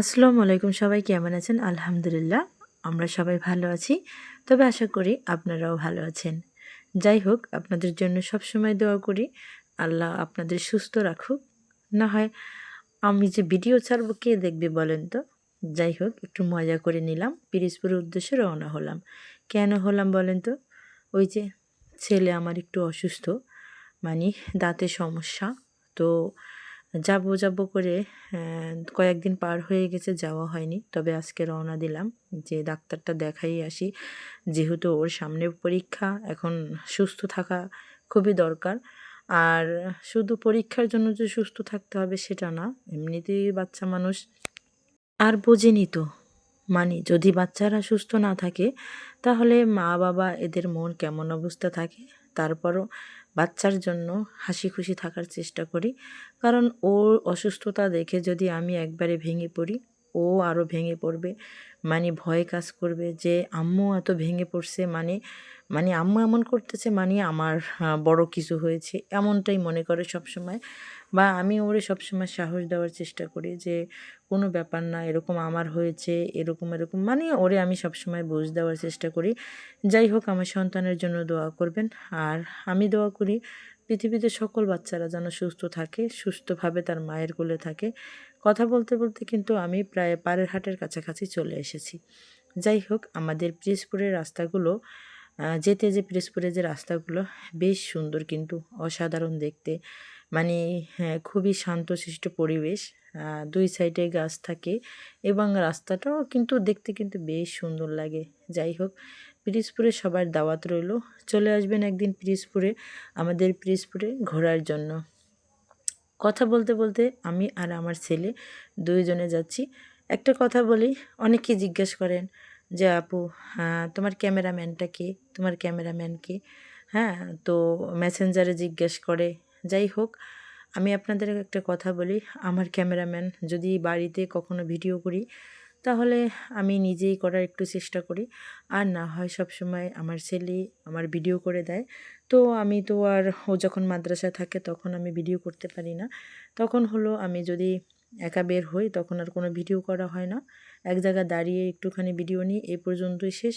আসসালামু আলাইকুম, সবাই কেমন আছেন? আলহামদুলিল্লাহ, আমরা সবাই ভালো আছি। তবে আশা করি আপনারাও ভালো আছেন। যাই হোক, আপনাদের জন্য সব সময় দোয়া করি, আল্লাহ আপনাদের সুস্থ রাখুক। না হয় আমি যে ভিডিও ছাড়বো, কে দেখবে বলেন তো? যাই হোক, একটু মজা করে নিলাম, পিরিজপুরের উদ্দেশ্যে রওনা হলাম। কেন হলাম বলেন তো? ওই যে ছেলে আমার একটু অসুস্থ মানে দাঁতের সমস্যা, তো যাব যাব করে কয়েকদিন পার হয়ে গেছে, যাওয়া হয়নি। তবে আজকে রওনা দিলাম, যে ডাক্তারটা দেখাই আসি। যেহেতু ওর সামনে পরীক্ষা, এখন সুস্থ থাকা খুবই দরকার। আর শুধু পরীক্ষার জন্য যে সুস্থ থাকতে হবে, সেটা না, এমনিতেই বাচ্চা মানুষ আর বোঝেনি তো। মানে যদি বাচ্চারা সুস্থ না থাকে, তাহলে মা বাবা এদের মন কেমন অবস্থা থাকে? তারপরও বাচ্চার জন্য হাসি খুশি থাকার চেষ্টা করি। কারণ ওর অসুস্থতা দেখে যদি আমি একবারে ভেঙে পড়ি, ও আরও ভেঙে পড়বে। মানে ভয় কাজ করবে যে, আম্মু এত ভেঙে পড়ছে মানে মানে আম্মু এমন করতেছে মানে আমার বড় কিছু হয়েছে। এমনটাই মনে করে সব সময় বা আমি ওরে সবসময় সাহস দেওয়ার চেষ্টা করি যে, কোনো ব্যাপার না, এরকম আমার হয়েছে, এরকম এরকম। মানে ওরে আমি সবসময় বুঝ দেওয়ার চেষ্টা করি। যাই হোক, আমার সন্তানের জন্য দোয়া করবেন। আর আমি দোয়া করি, পৃথিবীতে সকল বাচ্চারা যেন সুস্থ থাকে, সুস্থভাবে তার মায়ের কোলে থাকে। কথা বলতে বলতে কিন্তু আমি প্রায় পাড়ের হাটের কাছাকাছি চলে এসেছি। যাই হোক, আমাদের পিরিজপুরের রাস্তাগুলো যেতে যে পিরিজপুরের যে রাস্তাগুলো, বেশ সুন্দর কিন্তু, অসাধারণ দেখতে। মানে হ্যাঁ খুবই শান্তশিষ্ট পরিবেশ। দুই সাইডে গাছ থাকে এবং রাস্তাটাও কিন্তু দেখতে কিন্তু বেশ সুন্দর লাগে। যাই হোক, পিরিজপুরে সবার দাওয়াত রইল। চলে আসবেন একদিন পিরিজপুরে, আমাদের পিরিজপুরে ঘোরার জন্য। কথা বলতে বলতে আমি আর আমার ছেলে দুইজনে যাচ্ছি। একটা কথা বলি অনেকেই জিজ্ঞেস করেন যে, আপু হ্যাঁ তোমার ক্যামেরাম্যানটা কে? তোমার ক্যামেরাম্যান কে? হ্যাঁ তো মেসেঞ্জারে জিজ্ঞেস করে, যাই হোক, আমি আপনাদের একটা কথা বলি। আমার ক্যামেরাম্যান যদি বাড়িতে কখনো ভিডিও করি তাহলে আমি নিজেই করার একটু চেষ্টা করি। আর না হয় সব সময় আমার ছেলে আমার ভিডিও করে দেয়। তো আমি তো আর ও যখন মাদ্রাসায় থাকে তখন আমি ভিডিও করতে পারি না। তখন হলো আমি যদি একা বের হই তখন আর কোনো ভিডিও করা হয় না। এক জায়গায় দাঁড়িয়ে একটুখানি ভিডিও নিই, এ পর্যন্তই শেষ।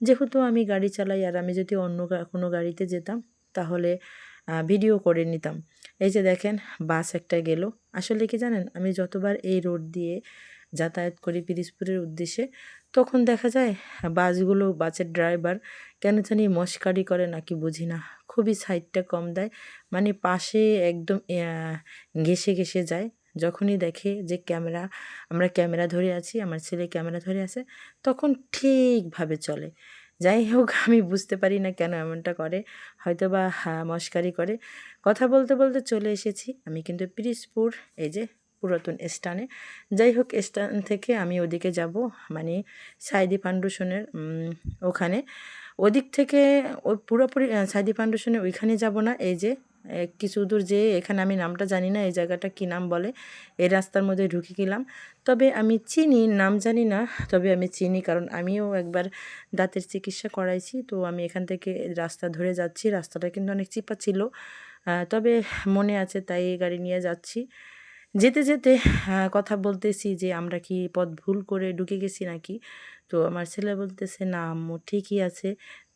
যেহেতু আমি গাড়ি চালাই আর আমি যদি অন্য কোনো গাড়িতে যেতাম তাহলে ভিডিও করে নিতাম। এই যে দেখেন বাস একটা গেল। আসলে কি জানেন, আমি যতবার এই রোড দিয়ে যাতায়াত করি পিরিজপুরের উদ্দেশ্যে, তখন দেখা যায় বাসগুলো বাসের ড্রাইভার কেন জানি মস্কারি করে নাকি বুঝি না। খুবই সাইডটা কম দেয় মানে পাশে একদম ঘেসে ঘেসে যায়। যখনই দেখে যে ক্যামেরা, আমরা ক্যামেরা ধরে আছি, আমার ছেলে ক্যামেরা ধরে আছে, তখন ঠিকভাবে চলে। যাই হোক, আমি বুঝতে পারি না কেন এমনটা করে। হয়তো বা মস্কারি করে। কথা বলতে বলতে চলে এসেছি। আমি কিন্তু পিরিসপুর এই যে পুরাতন স্টানে যাই হোক স্টান থেকে আমি ওদিকে যাব মানে সাইদি ফাউন্ডেশনের ওখানে। ওদিক থেকে, ওই পুরোপুরি সাইদি ফাউন্ডেশনে ওইখানে যাব না, এই যে কিছু দূর যেয়ে এখানে আমি নামটা জানি না, এই জায়গাটা কী নাম বলে, এই রাস্তার মধ্যে ঢুকে গেলাম। তবে আমি চিনি, নাম জানি না, তবে আমি চিনি কারণ আমিও একবার দাঁতের চিকিৎসা করাইছি, তো আমি এখান থেকে রাস্তা ধরে যাচ্ছি, রাস্তাটা কিন্তু অনেক চিপা ছিল তবে মনে আছে তাই এই গাড়ি নিয়ে যাচ্ছি। যেতে যেতে কথা বলতেছি যে আমরা কি পথ ভুল করে ঢুকে গেছি নাকি, তো আমার ছেলে বলতেছে, না আম্মু ঠিকই আছে,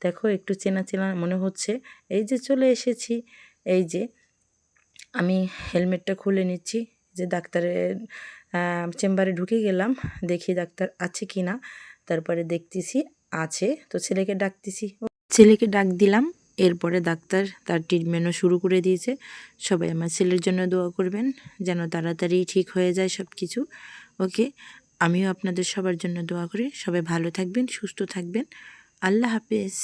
দেখো একটু চেনা চেনা মনে হচ্ছে। এই যে চলে এসেছি এই যে আমি হেলমেটটা খুলে নিচ্ছি, যে ডাক্তারের চেম্বারে ঢুকে গেলাম, দেখি ডাক্তার আছে কি না। তারপরে দেখতেছি আছে, তো ছেলেকে ডাকতেছি। ছেলেকে ডাক দিলাম, এরপরে ডাক্তার তার ট্রিটমেন্টও শুরু করে দিয়েছে। সবাই আমার ছেলের জন্য দোয়া করবেন, যেন তাড়াতাড়ি ঠিক হয়ে যায় সব কিছু ওকে, আমিও আপনাদের সবার জন্য দোয়া করি। সবাই ভালো থাকবেন, সুস্থ থাকবেন। আল্লাহ হাফেজ।